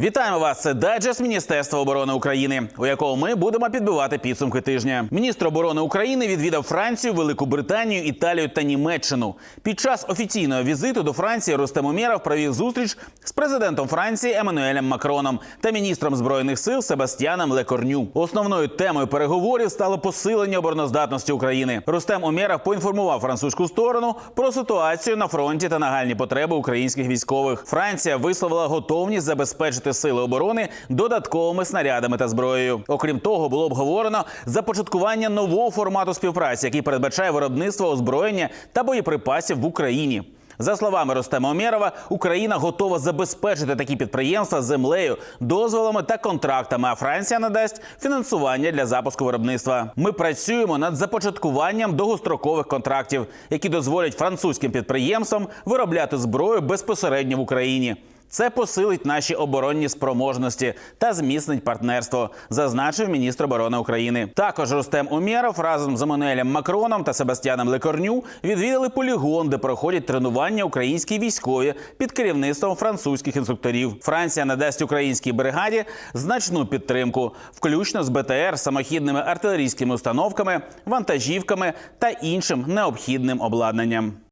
Вітаємо вас! Це дайджест Міністерства оборони України, у якому ми будемо підбивати підсумки тижня. Міністр оборони України відвідав Францію, Велику Британію, Італію та Німеччину. Під час офіційного візиту до Франції Рустем Умєров провів зустріч з президентом Франції Еммануелем Макроном та міністром збройних сил Себастьяном Лекорню. Основною темою переговорів стало посилення обороноздатності України. Рустем Умєров поінформував французьку сторону про ситуацію на фронті та нагальні потреби українських військових. Франція висловила готовність забезпечити сили оборони додатковими снарядами та зброєю. Окрім того, було обговорено започаткування нового формату співпраці, який передбачає виробництво озброєння та боєприпасів в Україні. За словами Ростема Омєрова, Україна готова забезпечити такі підприємства землею, дозволами та контрактами. А Франція надасть фінансування для запуску виробництва. Ми працюємо над започаткуванням довгострокових контрактів, які дозволять французьким підприємствам виробляти зброю безпосередньо в Україні. Це посилить наші оборонні спроможності та зміцнить партнерство, зазначив міністр оборони України. Також Рустем Умєров разом з Еммануелем Макроном та Себастьяном Лекорню відвідали полігон, де проходять тренування українські військові під керівництвом французьких інструкторів. Франція надасть українській бригаді значну підтримку, включно з БТР, самохідними артилерійськими установками, вантажівками та іншим необхідним обладнанням.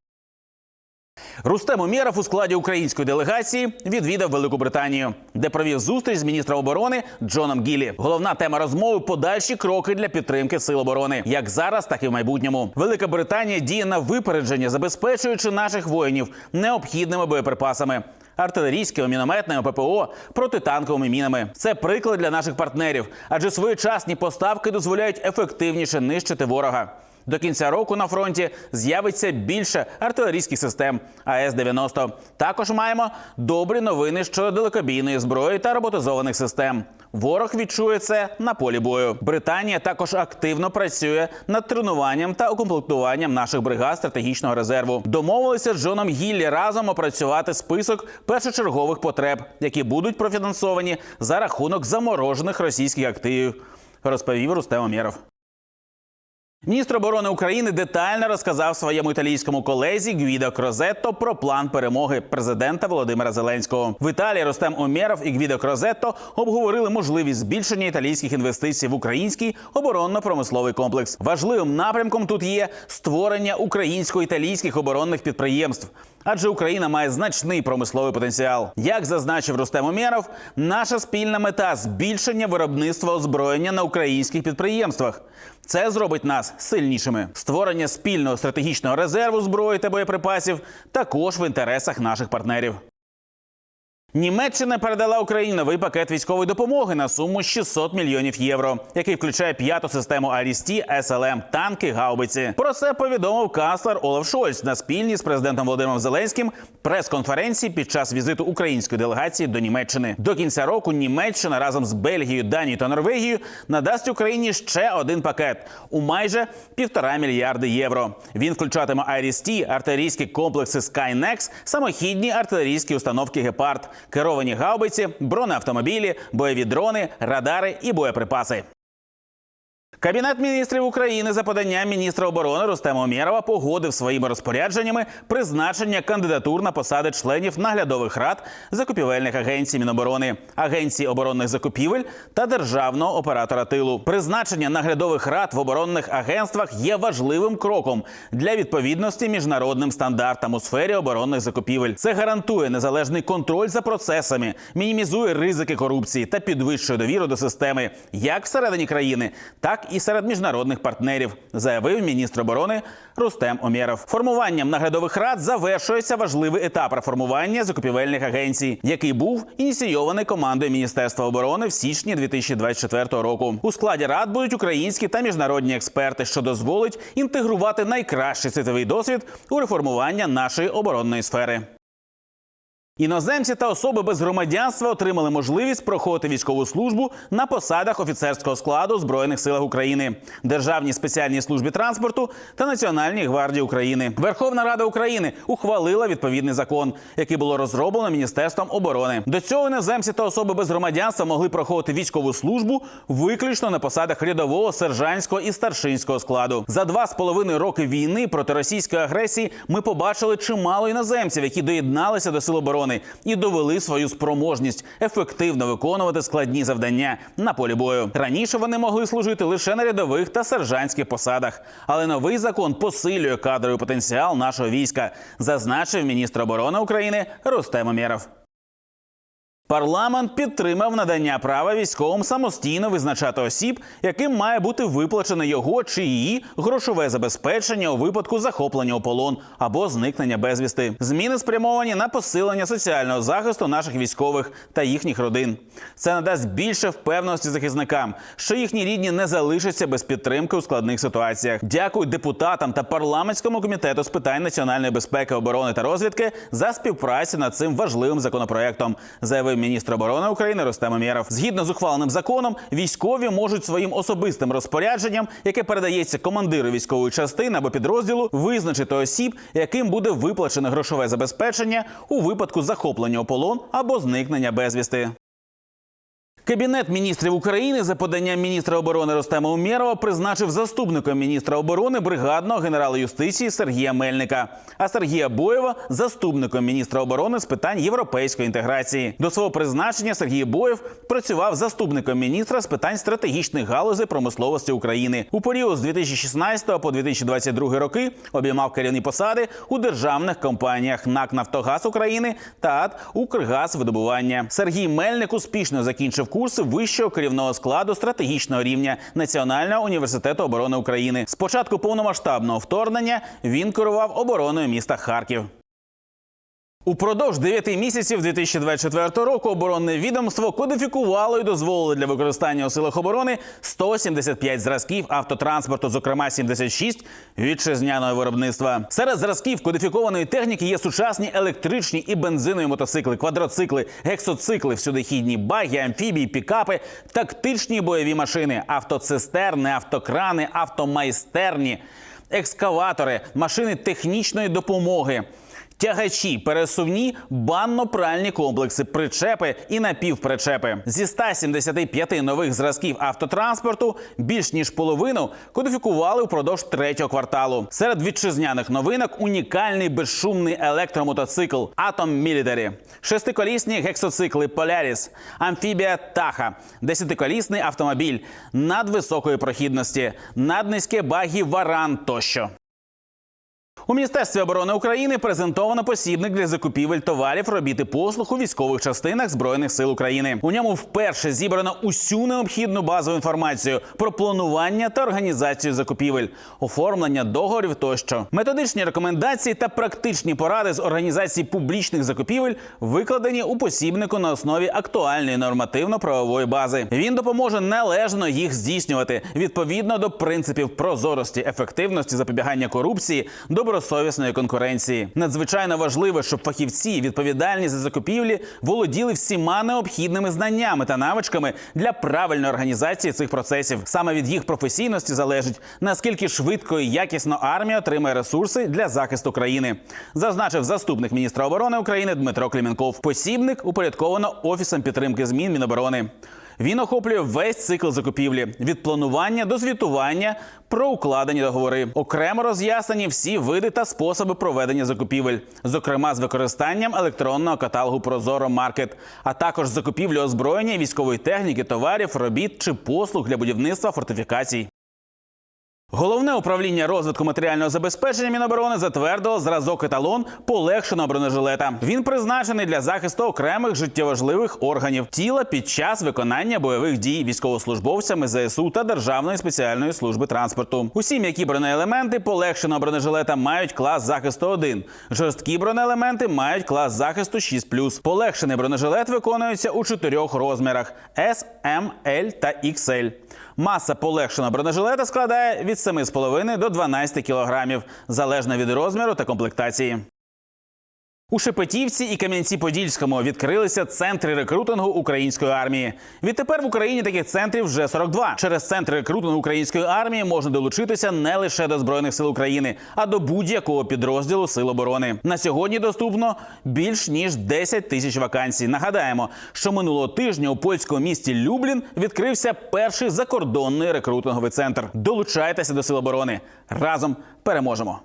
Рустем Умєров у складі української делегації відвідав Велику Британію, де провів зустріч з міністром оборони Джоном Гіллі. Головна тема розмови подальші кроки для підтримки сил оборони, як зараз, так і в майбутньому. Велика Британія діє на випередження, забезпечуючи наших воїнів необхідними боєприпасами. Артилерійськими, мінометними, ППО, протитанковими мінами це приклад для наших партнерів, адже своєчасні поставки дозволяють ефективніше нищити ворога. До кінця року на фронті з'явиться більше артилерійських систем АС-90. Також маємо добрі новини щодо далекобійної зброї та роботизованих систем. Ворог відчує це на полі бою. Британія також активно працює над тренуванням та укомплектуванням наших бригад стратегічного резерву. Домовилися з Джоном Гіллі разом опрацювати список першочергових потреб, які будуть профінансовані за рахунок заморожених російських активів. Розповів Рустем Омєров. Міністр оборони України детально розказав своєму італійському колезі Гвідо Крозетто про план перемоги президента Володимира Зеленського. В Італії Ростем Омєров і Гвідо Крозетто обговорили можливість збільшення італійських інвестицій в український оборонно-промисловий комплекс. Важливим напрямком тут є створення українсько-італійських оборонних підприємств. Адже Україна має значний промисловий потенціал. Як зазначив Рустем Умєров, наша спільна мета збільшення виробництва озброєння на українських підприємствах. Це зробить нас сильнішими. Створення спільного стратегічного резерву зброї та боєприпасів також в інтересах наших партнерів. Німеччина передала Україні новий пакет військової допомоги на суму 600 мільйонів євро, який включає п'яту систему Арісті, СЛМ, танки, гаубиці. Про це повідомив канцлер Олаф Шольц на спільній з президентом Володимиром Зеленським прес-конференції під час візиту української делегації до Німеччини. До кінця року Німеччина разом з Бельгією, Данією та Норвегією надасть Україні ще один пакет у майже півтора мільярди євро. Він включатиме Арісті, артилерійські комплекси Skynex, самохідні артилерійські установки Гепард керовані гаубиці, бронеавтомобілі, бойові дрони, радари і боєприпаси. Кабінет міністрів України за поданням міністра оборони Рустема Омєрова погодив своїми розпорядженнями призначення кандидатур на посади членів наглядових рад закупівельних агенцій Міноборони, агенції оборонних закупівель та державного оператора тилу. Призначення наглядових рад в оборонних агентствах є важливим кроком для відповідності міжнародним стандартам у сфері оборонних закупівель. Це гарантує незалежний контроль за процесами, мінімізує ризики корупції та підвищує довіру до системи як всередині країни, так і серед міжнародних партнерів, заявив міністр оборони Рустем Омєров. Формуванням наглядових рад завершується важливий етап реформування закупівельних агенцій, який був ініційований командою Міністерства оборони в січні 2024 року. У складі рад будуть українські та міжнародні експерти, що дозволить інтегрувати найкращий світовий досвід у реформування нашої оборонної сфери. Іноземці та особи без громадянства отримали можливість проходити військову службу на посадах офіцерського складу збройних сил України, Державній спеціальній службі транспорту та Національній гвардії України. Верховна Рада України ухвалила відповідний закон, який було розроблено міністерством оборони. До цього іноземці та особи без громадянства могли проходити військову службу виключно на посадах рядового, сержантського і старшинського складу. За два з половиною роки війни проти російської агресії ми побачили чимало іноземців, які доєдналися до сил оборони. Оборони і довели свою спроможність ефективно виконувати складні завдання на полі бою. Раніше вони могли служити лише на рядових та сержантських посадах, але новий закон посилює кадровий потенціал нашого війська, зазначив міністр оборони України Рустем Умєров. Парламент підтримав надання права військовим самостійно визначати осіб, яким має бути виплачене його чи її грошове забезпечення у випадку захоплення у полон або зникнення безвісти. Зміни спрямовані на посилення соціального захисту наших військових та їхніх родин. Це надасть більше впевненості захисникам, що їхні рідні не залишаться без підтримки у складних ситуаціях. Дякую депутатам та парламентському комітету з питань національної безпеки, оборони та розвідки за співпрацю над цим важливим законопроектом. Заявив міністр оборони України Рустем Умєров. Згідно з ухваленим законом, військові можуть своїм особистим розпорядженням, яке передається командиру військової частини або підрозділу, визначити осіб, яким буде виплачене грошове забезпечення у випадку захоплення у полон або зникнення безвісти. Кабінет міністрів України за поданням міністра оборони Ростема Умєрова призначив заступником міністра оборони бригадного генерала юстиції Сергія Мельника, а Сергія Боєва заступником міністра оборони з питань європейської інтеграції. До свого призначення Сергій Боєв працював заступником міністра з питань стратегічних галузей промисловості України. У період з 2016 по 2022 роки обіймав керівні посади у державних компаніях НАК Нафтогаз України та АТ Укргазвидобування. Сергій Мельник успішно закінчив курси вищого керівного складу стратегічного рівня Національного університету оборони України. З початку повномасштабного вторгнення він керував обороною міста Харків. Упродовж 9 місяців 2024 року оборонне відомство кодифікувало і дозволило для використання у силах оборони 175 зразків автотранспорту, зокрема 76 вітчизняного виробництва. Серед зразків кодифікованої техніки є сучасні електричні і бензинові мотоцикли, квадроцикли, гексоцикли, всюдихідні баги, амфібії, пікапи, тактичні бойові машини, автоцистерни, автокрани, автомайстерні, екскаватори, машини технічної допомоги. Тягачі, пересувні, банно-пральні комплекси, причепи і напівпричепи. Зі 175 нових зразків автотранспорту більш ніж половину кодифікували впродовж третього кварталу. Серед вітчизняних новинок унікальний безшумний електромотоцикл Atom Military, шестиколісні гексоцикли Polaris, амфібія Таха, десятиколісний автомобіль надвисокої прохідності, наднизьке багі Варан тощо. У міністерстві оборони України презентовано посібник для закупівель товарів, робіт і послуг у військових частинах збройних сил України. У ньому вперше зібрано усю необхідну базову інформацію про планування та організацію закупівель, оформлення договорів тощо. Методичні рекомендації та практичні поради з організації публічних закупівель викладені у посібнику на основі актуальної нормативно-правової бази. Він допоможе належно їх здійснювати відповідно до принципів прозорості, ефективності, запобігання корупції, добросовісної конкуренції. Надзвичайно важливо, щоб фахівці, відповідальні за закупівлі, володіли всіма необхідними знаннями та навичками для правильної організації цих процесів. Саме від їх професійності залежить наскільки швидко і якісно армія отримає ресурси для захисту країни, зазначив заступник міністра оборони України Дмитро Клімінков. Посібник упорядковано офісом підтримки змін Міноборони. Він охоплює весь цикл закупівлі від планування до звітування про укладені договори. Окремо роз'яснені всі види та способи проведення закупівель, зокрема з використанням електронного каталогу Прозоро Маркет, а також закупівлі озброєння, військової техніки, товарів, робіт чи послуг для будівництва фортифікацій. Головне управління розвитку матеріального забезпечення Міноборони затвердило зразок еталон полегшеного бронежилета. Він призначений для захисту окремих життєважливих органів тіла під час виконання бойових дій військовослужбовцями ЗСУ та Державної спеціальної служби транспорту. Усі м'які бронеелементи полегшеного бронежилета мають клас захисту 1. Жорсткі бронеелементи мають клас захисту 6+. Полегшений бронежилет виконується у чотирьох розмірах: S, M, L та XL. Маса полегшеного бронежилета складає від 7,5 до 12 кілограмів, залежно від розміру та комплектації. У Шепетівці і Кам'янці-Подільському відкрилися центри рекрутингу української армії. Відтепер в Україні таких центрів вже 42. Через центри рекрутингу української армії можна долучитися не лише до збройних сил України, а до будь-якого підрозділу сил оборони. На сьогодні доступно більш ніж 10 тисяч вакансій. Нагадаємо, що минулого тижня у польському місті Люблін відкрився перший закордонний рекрутинговий центр. Долучайтеся до сил оборони разом переможемо.